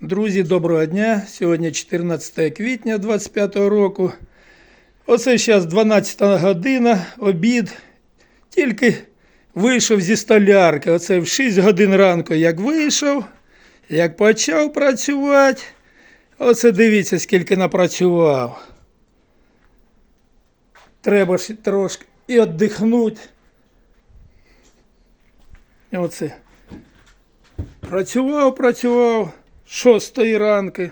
Друзі, доброго дня! Сьогодні 14 квітня 25 року. Оце зараз 12 година, обід. Тільки вийшов зі столярки. Оце в 6 годин ранку як вийшов, як почав працювати. Оце дивіться, скільки напрацював. Треба ж трошки і віддихнути. Оце. Працював, працював шостої ранки.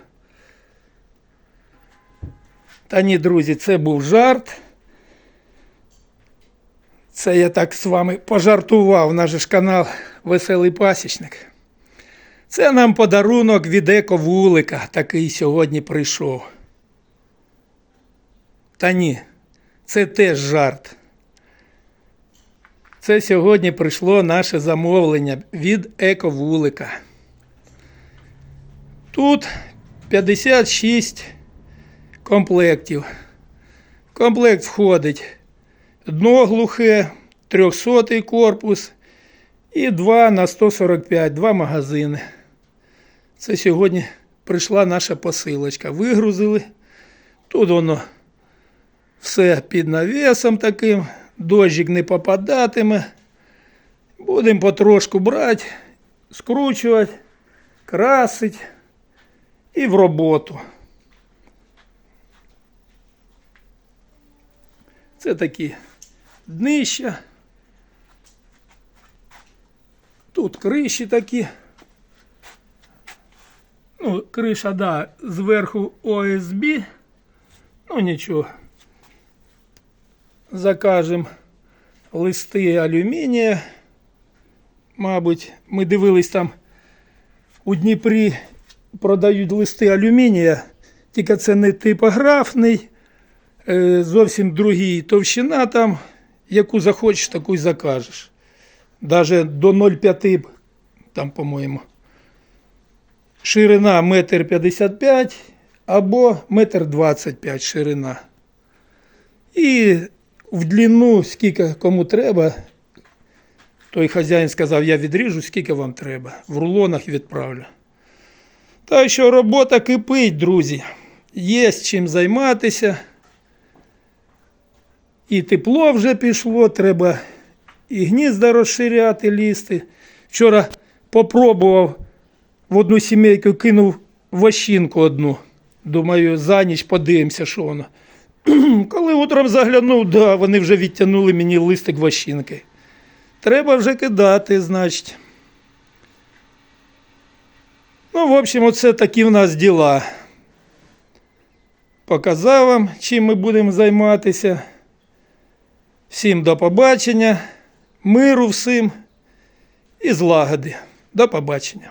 Та ні, друзі, це був жарт. Це я так з вами пожартував, наш ж канал Веселий Пасічник. Це нам подарунок від Еко Вулика, такий сьогодні прийшов. Та ні, це теж жарт. Це сьогодні прийшло наше замовлення від Еко Вулика. Тут 56 комплектів. В комплект входить дно глухе, 300 корпус і 2 на 145, два магазини. Це сьогодні прийшла наша посилочка. Вигрузили. Тут воно все під навісом таким, дощик не попадатиме. Будемо потрошку брати, скручувати, красити і в роботу. Це такі днища. Тут криші такі. Ну, криша, да, зверху ОСБ. Ну нічого. Закажемо листи алюмінія. Мабуть, ми дивились там у Дніпрі продають листи алюмінія, тільки це не типографний, е, зовсім другий товщина там, яку захочеш, таку й закажеш. Даже до 0,5 там, по-моєму. Ширина 1,55 м або 1,25 м ширина. І в длину, скільки кому треба, той хазяїн сказав, я відріжу, скільки вам треба. В рулонах відправлю. Так що робота кипить, друзі. Є чим займатися. І тепло вже пішло, треба і гнізда розширяти, лізти. Вчора попробував в одну сімейку, кинув вощинку одну. Думаю, за ніч подивимося, що воно. Коли утром заглянув, да, вони вже відтягнули мені листик вощинки. Треба вже кидати, значить. Ну, в общем, оце такі в нас діла. Показав вам, чим ми будемо займатися. Всім до побачення, миру всім і злагоди. До побачення.